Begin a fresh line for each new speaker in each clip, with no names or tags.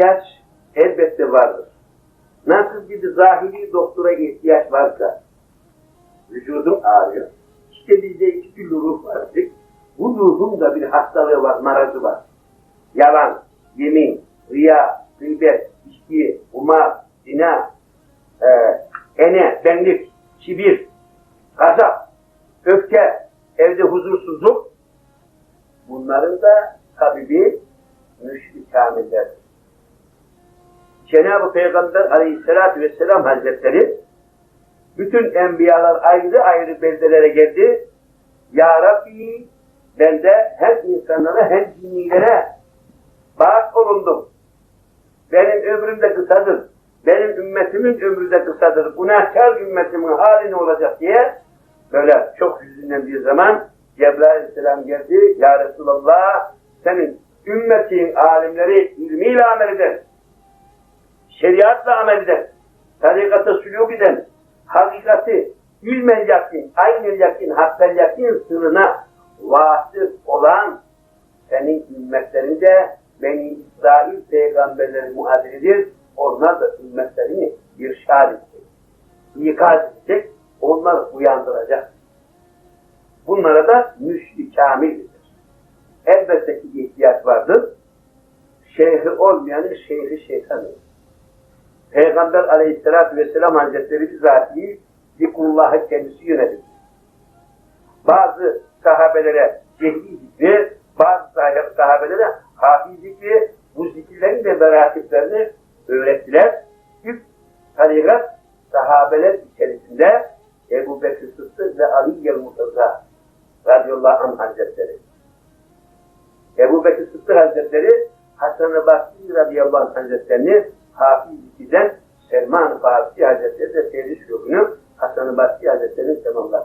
ihtiyaç elbette vardır. Nasıl bir zahiri doktora ihtiyaç varsa, vücudum ağrıyor. İşte bizde iki türlü ruh var. Bu ruhun da bir hastalığı var, marazı var. Yalan, yemin, riya, gıybet, içki, umar, zina, e, ene, benlik, kibir, gazap, öfke, evde huzursuzluk. Bunların da tabibi müşrik kamillerdir. Cenab-ı Peygamber aleyhissalatü vesselam hazretleri bütün enbiyalar ayrı ayrı beldelere geldi. Ya Rabbi ben de hem insanlara hem cinnilere bağış olundum. Benim ömrüm de kısadır. Benim ümmetimin ömrü de kısadır. Günahkar ümmetimin hali ne olacak diye böyle çok hüzünlendiği zaman Cebrail aleyhisselam geldi. Ya Resulallah senin ümmetin alimleri ilmiyle amel eder. Şeriatla amel eder. Tarikata sülük eden, hakikati ilmel yakin, aynel yakin, hakkal yakin sırrına vasıf olan senin ümmetlerinde Beni İsrail peygamberleri muadilidir. Onlar da ümmetlerini irşad edecek, ikaz edecek, onları uyandıracak. Bunlara da müşri kamildir. Elbette ki ihtiyaç vardır. Şeyhi olmayanın şeyhi şeytandır. Peygamber aleyhissalatü vesselam hazretleri bizatihi zikrullahı kendisi yönetir. Bazı sahabelere cehli zikri, bazı sahabelere hafi zikri, bu zikirlerin de merakiplerini öğrettiler. İlk tarikat sahabeler içerisinde Ebu Bekir Sıddık ve Ali Yel-Murtaza radıyallahu anh hazretleri. Ebu Bekir Sıddık hazretleri Hasan-ı Basri radıyallahu anh hazretlerini Hafiz ikiden Selman-ı Farisi hazretleri de seyri şurubunu Hasan-ı Basri hazretlerini tamamlar.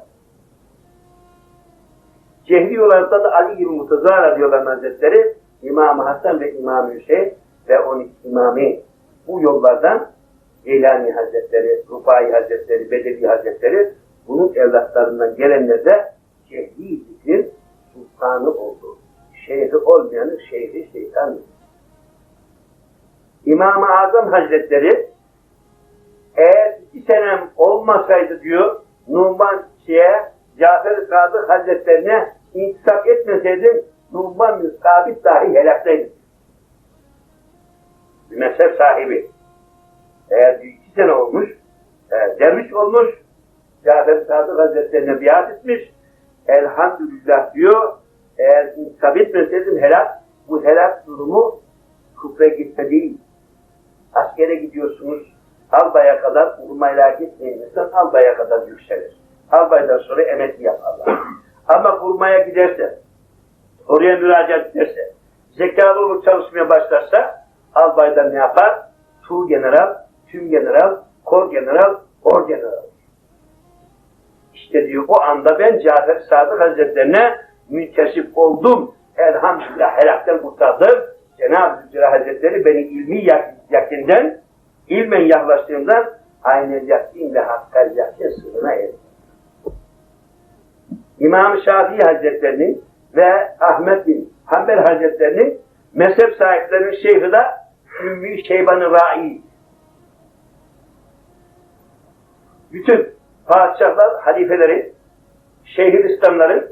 Cehri olarak da Ali gibi Mutazar radıyallahu hazretleri İmam-ı Hasan ve İmam-ı Hüseyin ve 12 imamı bu yollardan Geylani Hazretleri, Rufai Hazretleri, Bedevi Hazretleri bunun evlatlarından gelenler de Cehri zikrin sultanı oldu. Şeyhi olmayanın şeyhi şeytandır. İmam-ı Azam Hazretleri eğer iki senem olmasaydı diyor Numan şeye Cafer-i Sadık Hazretlerine intisap etmeseydim Numan bin dahi helaktaydı. Bir mezhep sahibi. Eğer iki sene olmuş, e, derviş olmuş, Cafer-i Sadık Hazretlerine biat etmiş, elhamdülillah diyor, eğer intisap etmeseydim helak, bu helak durumu kufre gitme değil. Askere gidiyorsunuz, albaya kadar vurmayla gitmeyin albaya kadar yükselir. Albaydan sonra emekli yaparlar. Ama vurmaya giderse, oraya müracaat ederse, zekalı olur çalışmaya başlarsa, albaydan ne yapar? Tu general, tüm general, kor general, or general. İşte diyor o anda ben Cafer Sadık Hazretlerine müntesip oldum. Elhamdülillah helakten kurtardım. Cenab-ı Zülcelal Hazretleri beni ilmi yak yakinden, ilmen yaklaştığımdan aynen yakin ve hakkal yakin sırrına erdim. İmam-ı Şafii Hazretlerinin ve Ahmet bin Hanbel Hazretlerinin mezhep sahiplerinin şeyhi de Ümmü Şeyban-ı Ra'i. Bütün padişahlar, halifeleri, Şeyhülislamların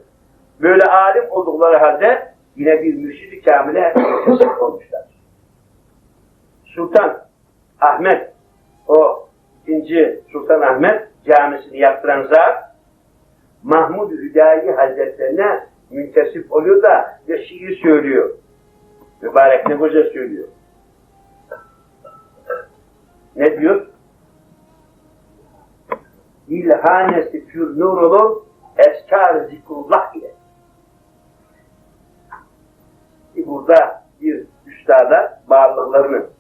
böyle alim oldukları halde yine bir mürşid-i kamile olmuşlar. Sultan Ahmet, o ikinci Sultan Ahmet camisini yaptıran zat, Mahmud Hüdayi Hazretlerine müntesip oluyor da bir şiir söylüyor. Mübarek ne güzel söylüyor. Ne diyor? İlhanesi pür nur olur, eskar zikrullah ile. Burada bir üstada bağlılıklarını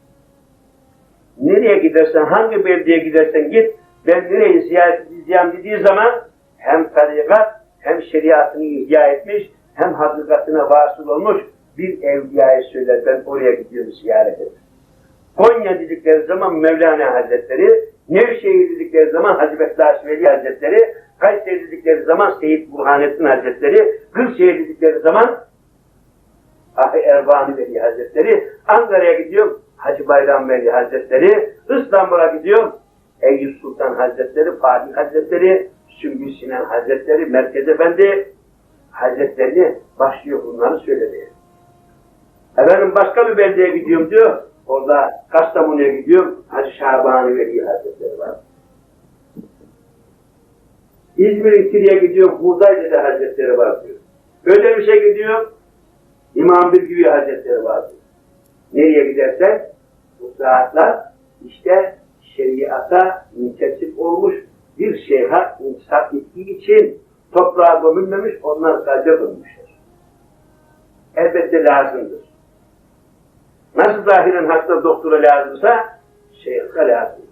nereye gidersen, hangi beldeye gidersen git, ben nereyi ziyaret edeceğim dediği zaman hem tarikat hem şeriatını ihya etmiş, hem hakikatine vasıl olmuş bir evliyayı söyler, ben oraya gidiyorum ziyaret ederim. Konya dedikleri zaman Mevlana Hazretleri, Nevşehir dedikleri zaman Hacı Bektaş Hazretleri, Kayseri dedikleri zaman Seyyid Burhanettin Hazretleri, Kırşehir dedikleri zaman Ah Erbani Veli Hazretleri, Ankara'ya gidiyorum Hacı Bayram Veli Hazretleri, İstanbul'a gidiyorum. Eyüp Sultan Hazretleri, Fatih Hazretleri, Sümbül Sinan Hazretleri, Merkez Efendi Hazretleri başlıyor bunları söylemeye. Efendim başka bir beldeye gidiyorum diyor. Orada Kastamonu'ya gidiyorum. Hacı Şaban Veli Hazretleri var. İzmir'in Kiri'ye gidiyorum. Buğday Dede Hazretleri var diyor. Böyle bir şey gidiyor. İmam Bilgivi Hazretleri var diyor. Nereye gidersen bu işte şeriata müntesip olmuş bir şeyha insan ettiği için toprağa gömülmemiş, onlar kalbe gömmüşler. Elbette lazımdır. Nasıl zahiren hasta doktora lazımsa şeyha lazım.